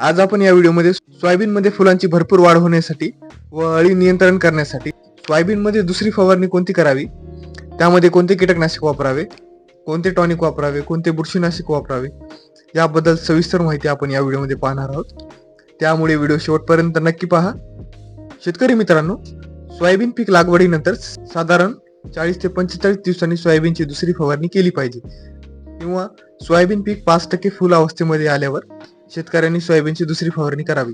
आज आपण या व्हिडिओमध्ये सोयाबीनमध्ये फुलांची भरपूर वाढ होण्यासाठी व अळी नियंत्रण करण्यासाठी सोयाबीनमध्ये दुसरी फवारणी कोणती करावी? त्यामध्ये कोणते कीटकनाशक वापरावे? कोणते टॉनिक वापरावे? कोणते बुरशीनाशक वापरावे? याबद्दल सविस्तर माहिती आपण या व्हिडिओमध्ये पाहणार आहोत. त्यामुळे व्हिडिओ शेवटपर्यंत नक्की पहा. शेतकरी मित्रांनो सोयाबीन पीक लागवडीनंतर साधारण चाळीस ते पंचेचाळीस दिवसांनी सोयाबीनची दुसरी फवारणी केली पाहिजे. किंवा सोयाबीन पीक पाच टक्के फुल अवस्थेमध्ये आल्यावर शेतकऱ्यांनी सोयाबीनची दुसरी फवारणी करावी.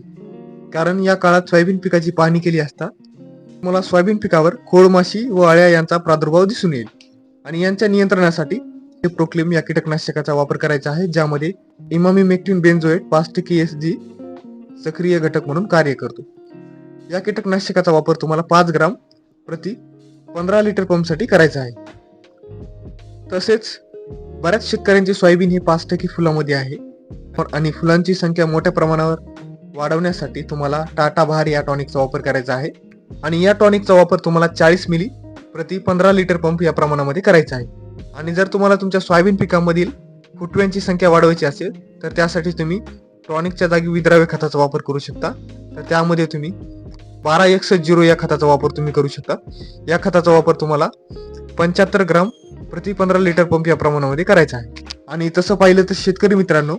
कारण या काळात सोयाबीन पिकाची पाहणी केली असता मला सोयाबीन पिकावर खोडमाशी व अळ्या यांचा प्रादुर्भाव दिसून येईल. आणि यांच्या नियंत्रणासाठी हे प्रोक्लेम या कीटकनाशकाचा वापर करायचा आहे ज्यामध्ये इमामी मेक्टिन बेन्झोएट पाच टक्के एस जी सक्रिय घटक म्हणून कार्य करतो. या कीटकनाशकाचा वापर तुम्हाला पाच ग्राम प्रति पंधरा लिटर पंपसाठी करायचा आहे. तसेच बऱ्याच शेतकऱ्यांचे सोयाबीन हे पाच टक्के फुलामध्ये आहे. आणि फुलांची संख्या मोठ्या प्रमाणावर वाढवण्यासाठी तुम्हाला टाटा बहार या टॉनिकचा वापर करायचा आहे. आणि या टॉनिकचा वापर तुम्हाला चाळीस मिली प्रति पंधरा लिटर पंप या प्रमाणामध्ये करायचा आहे. आणि जर तुम्हाला तुमच्या सोयाबीन पिकामधील फुटव्यांची संख्या वाढवायची असेल तर त्यासाठी तुम्ही टॉनिकच्या जागी विद्राव्य खताचा वापर करू शकता. तर त्यामध्ये तुम्ही बारा एकसष्ट झिरो या खताचा वापर तुम्ही करू शकता. या खताचा वापर तुम्हाला पंच्याहत्तर ग्राम प्रति पंधरा लिटर पंप या प्रमाणामध्ये करायचा आहे. आणि तसं पाहिलं तर शेतकरी मित्रांनो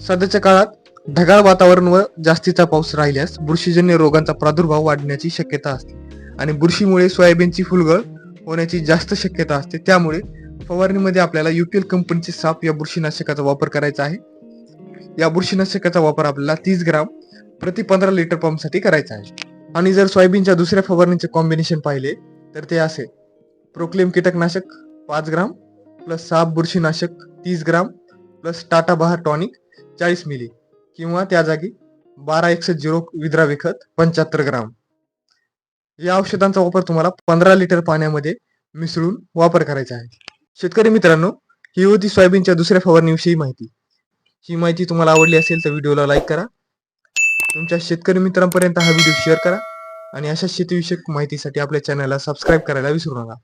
सध्याच्या काळात ढगाळ वातावरण व जास्तीचा पाऊस राहिल्यास बुरशीजन्य रोगांचा प्रादुर्भाव वाढण्याची शक्यता असते. आणि बुरशीमुळे सोयाबीनची फुलगळ होण्याची जास्त शक्यता असते. त्यामुळे फवारणीमध्ये आपल्याला युपीएल कंपनीचे साप या बुरशीनाशकाचा वापर करायचा आहे. या बुरशीनाशकाचा वापर आपल्याला तीस ग्राम प्रति पंधरा लिटर पंपसाठी करायचा आहे. आणि जर सोयाबीनच्या दुसऱ्या फवारणीचे कॉम्बिनेशन पाहिले तर ते असे. प्रोक्लेम कीटकनाशक पाच ग्राम प्लस साप बुरशीनाशक तीस ग्राम प्लस टाटा बहार टॉनिक चाळीस मिली किंवा त्या जागी बारा एकशे झिरो विद्रा खत पंच्याहत्तर ग्राम. या औषधांचा वापर तुम्हाला पंधरा लिटर पाण्यामध्ये मिसळून वापर करायचा आहे. शेतकरी मित्रांनो ही होती सोयाबीनच्या दुसऱ्या फवारणीविषयी माहिती. ही माहिती तुम्हाला आवडली असेल तर व्हिडिओला लाईक करा. तुमच्या शेतकरी मित्रांपर्यंत हा व्हिडिओ शेअर करा. आणि अशा शेतीविषयक माहितीसाठी आपल्या चॅनलला सबस्क्राईब करायला विसरू नका.